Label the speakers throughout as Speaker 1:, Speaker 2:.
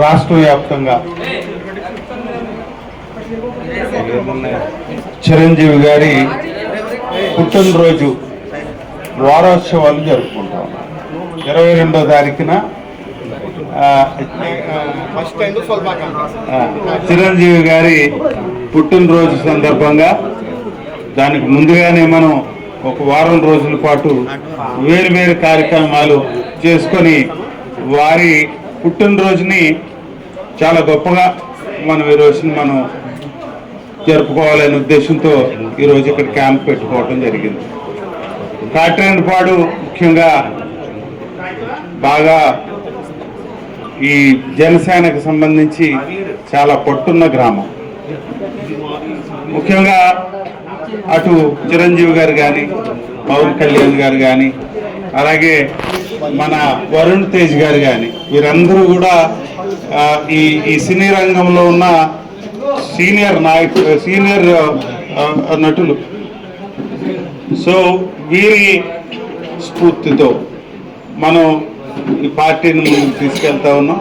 Speaker 1: రాష్ట్ర వ్యాప్తంగా చిరంజీవి గారి పుట్టినరోజు వారోత్సవాలు జరుపుకుంటాం ఇరవై రెండో తారీఖున చిరంజీవి గారి పుట్టినరోజు సందర్భంగా దానికి ముందుగానే మనం ఒక వారం రోజుల పాటు వేరు వేరు కార్యక్రమాలు చేసుకొని వారి పుట్టినరోజుని చాలా గొప్పగా మనం ఈ రోజుని మనం జరుపుకోవాలనే ఉద్దేశంతో ఈరోజు ఇక్కడ క్యాంప్ పెట్టుకోవడం జరిగింది. కాట్రేనిపాడు ముఖ్యంగా బాగా ఈ జనసేనకు సంబంధించి చాలా పట్టున్న గ్రామం. ముఖ్యంగా అటు చిరంజీవి గారు కానీ పవన్ కళ్యాణ్ గారు కానీ అలాగే మన వరుణ్ తేజ్ గారు కానీ వీరందరూ కూడా ఈ ఈ సినీ రంగంలో ఉన్న సీనియర్ నాయకు సీనియర్ నటులు. సో వీరి స్ఫూర్తితో మనం ఈ పార్టీని ముందుకు తీసుకెళ్తా ఉన్నాం.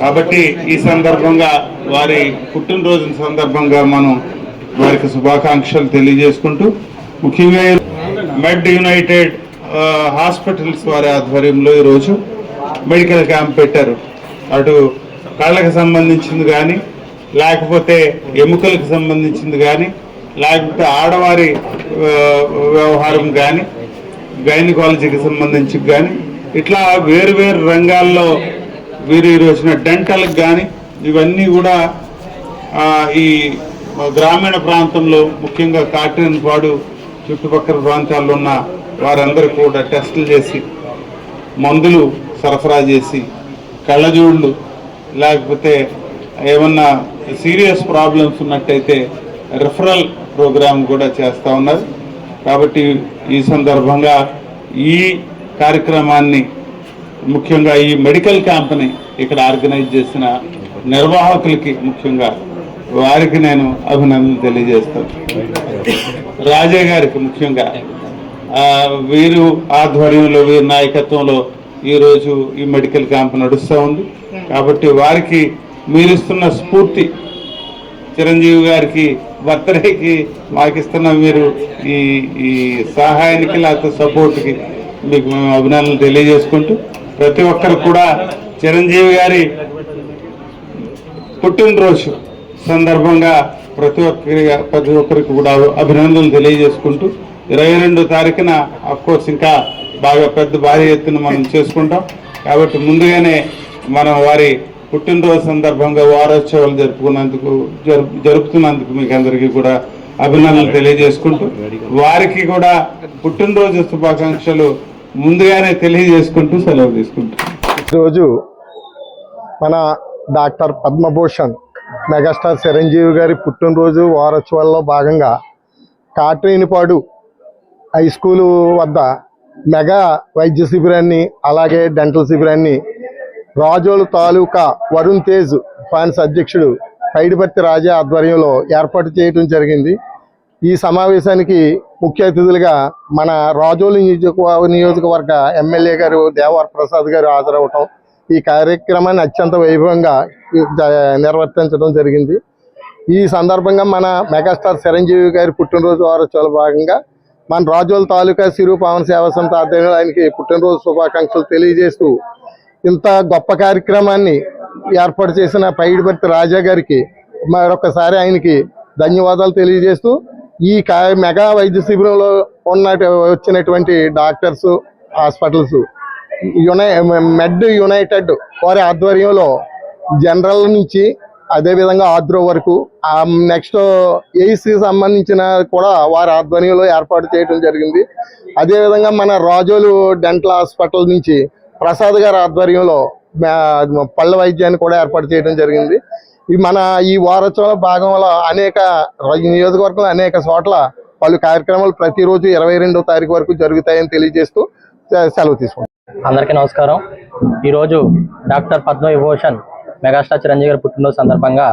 Speaker 1: కాబట్టి ఈ సందర్భంగా వారి పుట్టినరోజు సందర్భంగా మనం వారికి శుభాకాంక్షలు తెలియజేసుకుంటూ ముఖ్యంగా మెడ్ యునైటెడ్ హాస్పిటల్స్ వారి ఆధ్వర్యంలో ఈరోజు మెడికల్ క్యాంప్ పెట్టారు. అటు కళ్ళకి సంబంధించింది కానీ లేకపోతే ఎముకలకు సంబంధించింది కానీ లేకపోతే ఆడవారి వ్యవహారం కానీ గైనకాలజీకి సంబంధించి కానీ ఇట్లా వేరు వేరు రంగాల్లో వీరు ఈరోజున డెంటల్కి కానీ ఇవన్నీ కూడా ఈ గ్రామీణ ప్రాంతంలో ముఖ్యంగా కాటన్పాడు చుట్టుపక్కల ప్రాంతాల్లో ఉన్న వారందరూ కూడా టెస్టులు చేసి మందులు సరఫరా చేసి కళ్ళజోళ్ళు లేకపోతే ఏమన్నా సీరియస్ ప్రాబ్లమ్స్ ఉన్నట్టయితే రిఫరల్ ప్రోగ్రామ్ కూడా చేస్తూ ఉన్నారు. కాబట్టి ఈ సందర్భంగా ఈ కార్యక్రమాన్ని ముఖ్యంగా ఈ మెడికల్ క్యాంప్ని ఇక్కడ ఆర్గనైజ్ చేసిన నిర్వాహకులకి ముఖ్యంగా వారికి నేను అభినందనలు తెలియజేస్తాను. రాజే గారికి ముఖ్యంగా వీరు ఆధ్వర్యంలో వీరి నాయకత్వంలో ఈరోజు ఈ మెడికల్ క్యాంప్ నడుస్తూ ఉంది. కాబట్టి వారికి మీరిస్తున్న స్ఫూర్తి చిరంజీవి గారికి బర్త్డేకి మాకు ఇస్తున్న మీరు ఈ ఈ సహాయానికి లేకపోతే సపోర్ట్కి మీకు మేము అభినందనలు తెలియజేసుకుంటూ ప్రతి ఒక్కరు కూడా చిరంజీవి గారి పుట్టినరోజు సందర్భంగా ప్రతి ఒక్కరి ప్రతి ఒక్కరికి కూడా అభినందనలు తెలియజేసుకుంటూ ఇరవై రెండో తారీఖున కోర్స్ ఇంకా బాగా పెద్ద భారీ ఎత్తున మనం చేసుకుంటాం. కాబట్టి ముందుగానే మనం వారి పుట్టినరోజు సందర్భంగా వారోత్సవాలు జరుపుకున్నందుకు జరుపు జరుపుతున్నందుకు మీకు అందరికీ కూడా అభినందనలు తెలియజేసుకుంటూ వారికి కూడా పుట్టినరోజు శుభాకాంక్షలు ముందుగానే తెలియజేసుకుంటూ సెలవు తీసుకుంటాం.
Speaker 2: ఈరోజు మన డాక్టర్ పద్మభూషణ్ మెగాస్టార్ చిరంజీవి గారి పుట్టినరోజు వారోత్సవాల్లో భాగంగా కాట్రేనిపాడు హై స్కూలు వద్ద మెగా వైద్య శిబిరాన్ని అలాగే డెంటల్ శిబిరాన్ని రాజోలు తాలూకా వరుణ్ తేజ్ ఫ్రాన్స్ అధ్యక్షుడు పైడిపర్తి రాజా ఆధ్వర్యంలో ఏర్పాటు చేయడం జరిగింది. ఈ సమావేశానికి ముఖ్య అతిథులుగా మన రాజోలు నియోజక నియోజకవర్గ ఎమ్మెల్యే గారు దేవర్ ప్రసాద్ గారు హాజరవటం ఈ కార్యక్రమాన్ని అత్యంత వైభవంగా నిర్వర్తించడం జరిగింది. ఈ సందర్భంగా మన మెగాస్టార్ చిరంజీవి గారి పుట్టినరోజు వారోత్సవాల భాగంగా మన రాజోల తాలూకా సిరు పవన్ సేవా సంస్థ ఆధ్వర్యంలో ఆయనకి పుట్టినరోజు శుభాకాంక్షలు తెలియజేస్తూ ఇంత గొప్ప కార్యక్రమాన్ని ఏర్పాటు చేసిన పైడిపర్తి రాజా గారికి మరొకసారి ఆయనకి ధన్యవాదాలు తెలియజేస్తూ ఈ మెగా వైద్య శిబిరంలో ఉన్న వచ్చినటువంటి డాక్టర్స్ హాస్పిటల్స్ యునై మెడ్ యునైటెడ్ వారి ఆధ్వర్యంలో జనరల్ నుంచి అదేవిధంగా ఆద్రో వరకు నెక్స్ట్ ఎయిస్ సంబంధించిన కూడా వారి ఆధ్వర్యంలో ఏర్పాటు చేయడం జరిగింది. అదేవిధంగా మన రాజోలు డెంటల్ హాస్పిటల్ నుంచి ప్రసాద్ గారి ఆధ్వర్యంలో పళ్ళ వైద్యాన్ని కూడా ఏర్పాటు చేయడం జరిగింది. ఈ మన ఈ వారోత్సవంలో భాగంలో అనేక నియోజకవర్గంలో అనేక చోట్ల పలు కార్యక్రమాలు ప్రతిరోజు ఇరవై రెండో తారీఖు వరకు జరుగుతాయని తెలియజేస్తూ సెలవు తీసుకుంటాం
Speaker 3: అందరికీ నమస్కారం. ఈరోజు డాక్టర్ పద్మ విభూషణ్ మెగాస్టార్ చిరంజీవి గారి పుట్టినరోజు సందర్భంగా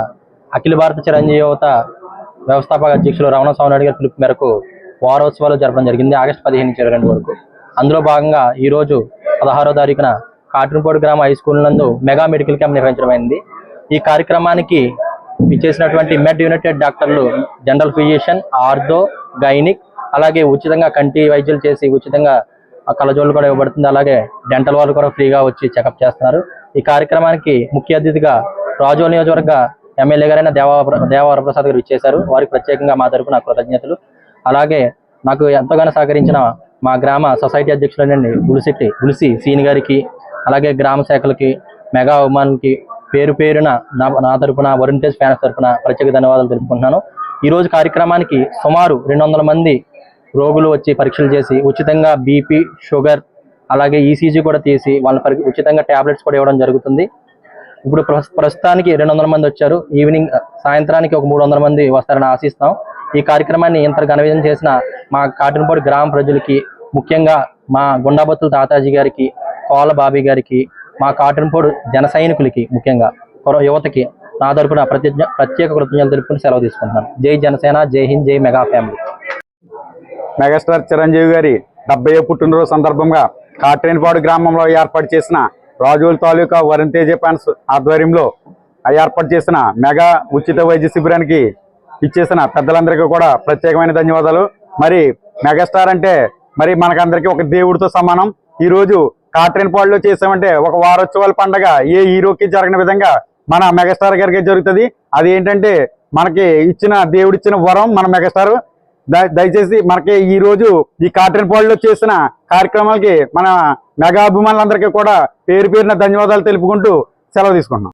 Speaker 3: అఖిల భారత చిరంజీవి యువత వ్యవస్థాపక అధ్యక్షులు రమణ స్వామినాయుడు గారి పిలుపు మేరకు వారోత్సవాలు జరపడం జరిగింది ఆగస్టు పదిహేను నుంచి ఇరవై రెండు వరకు. అందులో భాగంగా ఈరోజు పదహారో తారీఖున కాటన్పోడు గ్రామ హై స్కూల్ నందు మెగా మెడికల్ క్యాంప్ నిర్వహించడమైంది. ఈ కార్యక్రమానికి ఇచ్చేసినటువంటి మెడ్ యునైటెడ్ డాక్టర్లు జనరల్ ఫిజిషియన్ ఆర్థో గైనిక్ అలాగే ఉచితంగా కంటి వైద్యులు చేసి ఉచితంగా కళ్ళజోళ్ళు కూడా ఇవ్వబడుతుంది. అలాగే డెంటల్ వాళ్ళు కూడా ఫ్రీగా వచ్చి చెకప్ చేస్తున్నారు. ఈ కార్యక్రమానికి ముఖ్య అతిథిగా రాజోల్ నియోజకవర్గ ఎమ్మెల్యే గారైన దేవా దేవవరప్రసాద్ గారు ఇచ్చేశారు వారికి ప్రత్యేకంగా మా తరపున కృతజ్ఞతలు. అలాగే నాకు ఎంతగానో సహకరించిన మా గ్రామ సొసైటీ అధ్యక్షులైన గులిశెట్టి గులిసి సీని గారికి అలాగే గ్రామ శాఖలకి మెగా ఉమాన్కి పేరు పేరున నా నా తరపున వరుణ్ తేజ్ ఫ్యాన్స్ తరపున ప్రత్యేక ధన్యవాదాలు తెలుపుకుంటున్నాను. ఈరోజు కార్యక్రమానికి సుమారు రెండు వందల మంది రోగులు వచ్చి పరీక్షలు చేసి ఉచితంగా బీపీ షుగర్ అలాగే ఈసీజీ కూడా తీసి వాళ్ళని పరి ఉచితంగా ట్యాబ్లెట్స్ కూడా ఇవ్వడం జరుగుతుంది. ఇప్పుడు ప్రస్తుతానికి రెండు వందల మంది వచ్చారు. ఈవినింగ్ సాయంత్రానికి ఒక మూడు వందల మంది వస్తారని ఆశిస్తాం ఈ కార్యక్రమాన్ని ఇంత ఘనవిజయం చేసిన మా కాటన్పూడి గ్రామ ప్రజలకి ముఖ్యంగా మా గుండాబత్తుల తాతాజీ గారికి కోల బాబీ గారికి మా కాటన్పూడి జన సైనికులకి ముఖ్యంగా యువతకి నా తరపున ప్రతిజ్ఞ ప్రత్యేక కృతజ్ఞతలు తెలుపుకుని సెలవు తీసుకుంటున్నాను. జై జనసేన జై హింద్ జై మెగా ఫ్యామిలీ.
Speaker 4: మెగాస్టార్ చిరంజీవి గారి డెబ్బై పుట్టినరోజు సందర్భంగా కాట్రేనిపాడు గ్రామంలో ఏర్పాటు చేసిన రాజుల తాలూకా వరుణ్ తేజ ఫ్యాన్స్ ఆధ్వర్యంలో ఏర్పాటు చేసిన మెగా ఉచిత వైద్య శిబిరానికి ఇచ్చేసిన పెద్దలందరికీ కూడా ప్రత్యేకమైన ధన్యవాదాలు. మరి మెగాస్టార్ అంటే మరి మనకందరికీ ఒక దేవుడితో సమానం. ఈ రోజు కాట్రేనిపాడులో చేసామంటే ఒక వారోత్సవాల పండగ ఏ హీరోకి జరగని విధంగా మన మెగాస్టార్ గారికి జరుగుతుంది. అది ఏంటంటే మనకి ఇచ్చిన దేవుడిచ్చిన వరం మన మెగాస్టార్. దయచేసి మనకి ఈ రోజు ఈ కాటన్ పాడులో చేసిన కార్యక్రమాలకి మన మెగా అభిమానులందరికీ కూడా పేరు పేరున ధన్యవాదాలు తెలుపుకుంటూ సెలవు తీసుకుంటున్నాం.